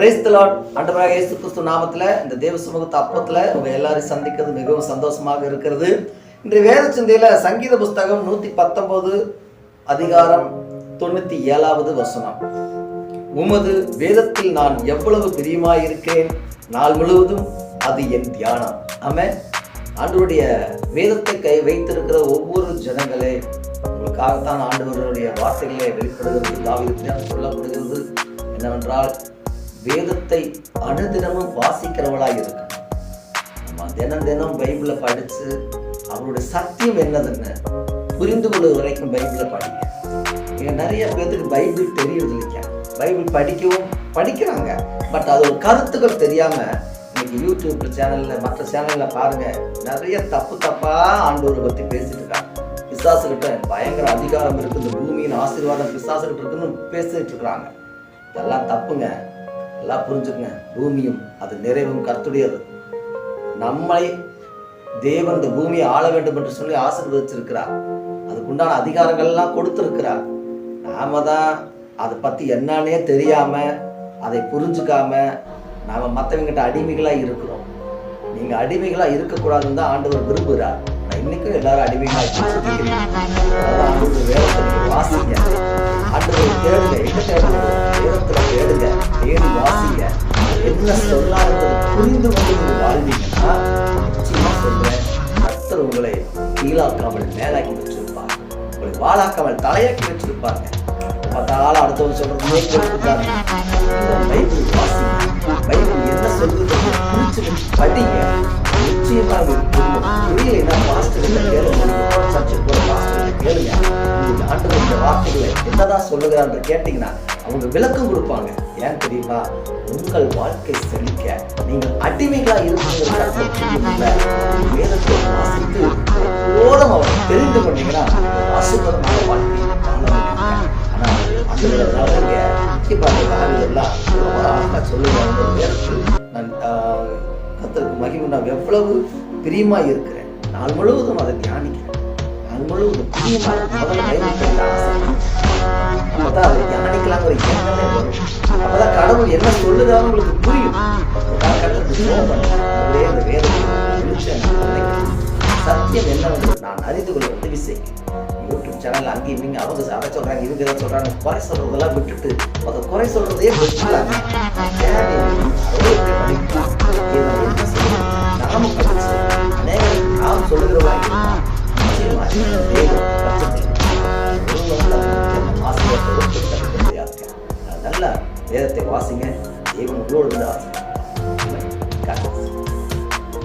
Brace தலாட் ஆண்டவராக இயேசு கிறிஸ்து நாமத்தில் இந்த தேவ சமூகத்து அப்பத்தில் உங்கள் எல்லாரையும் சந்திக்கிறது மிகவும் சந்தோஷமாக இருக்கிறது. இன்றைய வேத சிந்தையில் சங்கீத புஸ்தகம் நூற்றி பத்தொம்போது அதிகாரம் தொண்ணூற்றி ஏழாவது வசனம். உமது வேதத்தில் நான் எவ்வளவு பிரியமாயிருக்கிறேன் நாள் முழுவதும் அது என் தியானம். ஆமென். ஆண்டவருடைய வேதத்தை கை வைத்திருக்கிற ஒவ்வொரு ஜனங்களே உங்களுக்காகத்தான் ஆண்டவருடைய வார்த்தைகளே வெளிப்படுகிறது தாவிதத்தினால் சொல்லப்படுகிறது. என்னவென்றால் வேதத்தை அனுதினமும் வாசிக்கிறவளாக இருக்கணும் நம்ம தினம் தினம் பைபிளை படிச்சு அவருடைய சத்தியம் என்னதுன்னு புரிந்து கொள்ள வரைக்கும் பைபிளை படிங்க. இங்க நிறைய பேர்த்துக்கு பைபிள் தெரியறது இல்லைங்க. பைபிள் படிக்கவும் படிக்கிறாங்க. பட் அது ஒரு கருத்துக்கள் தெரியாம இன்னைக்கு யூடியூப் சேனல்ல மற்ற சேனல்ல பாருங்க. நிறைய தப்பு தப்பா ஆண்டவரை பற்றி பேசிட்டு இருக்காங்க. பிசாசுகிட்ட பயங்கர அதிகாரம் இருக்குது. இந்த பூமியின் ஆசீர்வாதம் பிசாசுகிட்ட இருக்குன்னு பேசிட்டு இருக்கிறாங்க இதெல்லாம் தப்புங்க. எல்லாம் புரிஞ்சுக்கங்க. பூமியும் அது நிறைவும் கர்த்துடையது. நம்மை தேவன் இந்த பூமியை ஆள வேண்டும் என்று சொல்லி ஆசீர்வதிச்சிருக்கிறார். அதுக்குண்டான அதிகாரங்கள்லாம் கொடுத்துருக்கிறார். நாம தான் அதை பற்றி என்னன்னே தெரியாம அதை புரிஞ்சுக்காம நாம மற்றவங்கிட்ட அடிமைகளாக இருக்கிறோம். நீங்கள் அடிமைகளாக இருக்கக்கூடாதுன்னு தான் ஆண்டவர் விரும்புகிறார். ஆனா இன்னைக்கும் எல்லாரும் அடிமைகளாக இருக்கிறீங்க ஆண்டவர் வேதத்தை வாசிங்க. தேடுங்க. எங்க தேடுங்க? தேடி வாசிங்க. என்ன சொல்லாருன்றதை புரிந்து கொண்டு நீங்கள் வாழ்ந்தீங்கன்னா நிச்சயமாக சொல்கிறேன் கத்தர் உங்களை கீழாக்காமல் மேலாக்கி வச்சிருப்பார். உங்களை வாழாக்காமல் தலையாக்கி வச்சிருப்பாங்க பார்த்தாலும் அடுத்தவங்க சொல்றதே கேட்டுட்டாங்க பைபிள் வாசிங்க. பைபிள் என்ன சொல்லுது புரிச்சு படிங்க. நிச்சயமாக உங்களுக்கு புரியும். புரியலைன்னா பாஸ்டர் கிட்ட கேளுங்க. சர்ச்சுக்கு போகிற பாஸ்டர் கேளுங்க. ஆண்டு இந்த வார்த்தைகளை என்னதான் சொல்லுகிறான்னு கேட்டிங்கன்னா அவங்க விளக்கம் கொடுப்பாங்க. ஏன் தெரியுமா? உங்கள் வாழ்க்கை செழிக்க நீங்கள் அடிமைகளா இருக்கிறது வாசித்து போதும் அவர் தெரிந்து கொண்டீங்கன்னா ஆசீர்வாதமான வாழ்க்கை அதுல சொல்லுவாங்க வேதத்தில் நான் மகிமை நான் எவ்வளவு பிரியமா இருக்கிறேன் நாள் முழுவதும் அதை தியானிக்கிறேன். நாள் முழுவதும் பிரியமா முதல்ல அப்பதான் அதை தியானிக்கலாங்கிற எண்ணமே வரும் அப்பதான் கடவுள் என்ன சொல்லுதான் உங்களுக்கு புரியும். அதுக்காக கர்த்தருக்கு ஜெபம் சத்தியம் என்ன நான் அறிந்து கொள்ள உதவி செய்யும் யூடியூப் சேனல் அங்கேயும் இங்கே அவங்க அதை சொல்றாங்க இவங்க இதை சொல்றாங்க குறை சொல்றதெல்லாம் விட்டுட்டு அதை குறை சொல்றதே விட்டுலாங்க நாம நாம் சொல்லுகிறவங்க வேதத்தை வாசிங்க. தெய்வம் உங்களோடு வந்து ஆசை